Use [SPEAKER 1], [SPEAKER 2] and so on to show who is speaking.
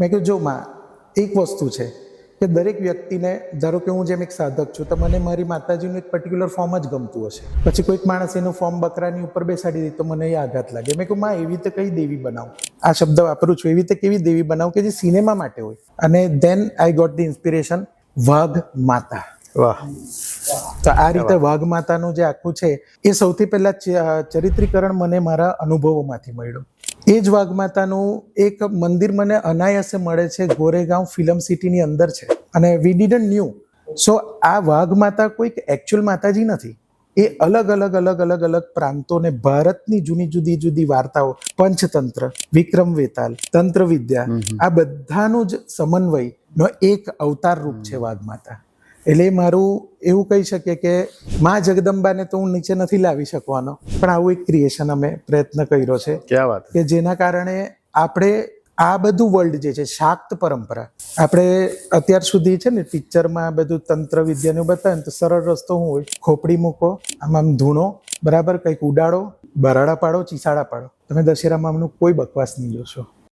[SPEAKER 1] મેં કીધું જો માં એક વસ્તુ છે કે દરેક વ્યક્તિને ધારો કે હું જેમ એક સાધક છું તો મને મારી માતાજીનું એક પર્ટિક્યુલર ફોર્મ જ ગમતું હશે. પછી કોઈક માણસ એનું ફોર્મ બકરાની ઉપર બેસાડી દે તો મને એ આઘાત લાગે. મેં કહું માં એવી રીતે કઈ દેવી બનાવું? આ શબ્દ વાપરું છું એવી રીતે કેવી દેવી બનાવું કે જે સિનેમા માટે હોય? અને then I got the inspiration વાઘ માતા.
[SPEAKER 2] વાહ.
[SPEAKER 1] તો આ રીતે વાઘ માતાનું જે આખું છે એ સૌથી પહેલા ચરિત્રીકરણ મને મારા અનુભવોમાંથી મળ્યું. એ જ વાઘ માતાનું એક મંદિર મને અનાયાસે મળે છે. ગોરેગાંવ ફિલ્મ સિટીની અંદર છે અને વી ડીડન્ટ ન્યૂ. સો આ વાઘ માતા કોઈક એકચ્યુઅલ માતાજી નથી. એ અલગ અલગ અલગ અલગ અલગ પ્રાંતોને ભારતની જૂની જુદી જુદી વાર્તાઓ. પંચતંત્ર વિક્રમ વેતાલ તંત્ર વિદ્યા આ બધાનું જ સમન્વયનો એક અવતાર રૂપ છે વાઘ માતા એટલે મારું એવું કહી શકીએ કે મા જગદંબાને તો હું નીચે નથી લાવી શકવાનો પણ આવું એક ક્રિએશન અમે પ્રયત્ન કર્યો છે.
[SPEAKER 2] વાત?
[SPEAKER 1] કે જેના કારણે આપણે આ બધું વર્લ્ડ જે છે શાક્ત પરંપરા આપણે અત્યાર સુધી છે ને પિક્ચરમાં બધું તંત્ર વિદ્યાનું બતાવે ને તો સરળ રસ્તો શું હોય. ખોપડી મૂકો આમ આમ ધૂણો બરાબર? કંઈક ઉડાડો બરાડા પાડો ચીસાડા પાડો. તમે દશેરામાં આમનું કોઈ બકવાસ નહીં જોશો.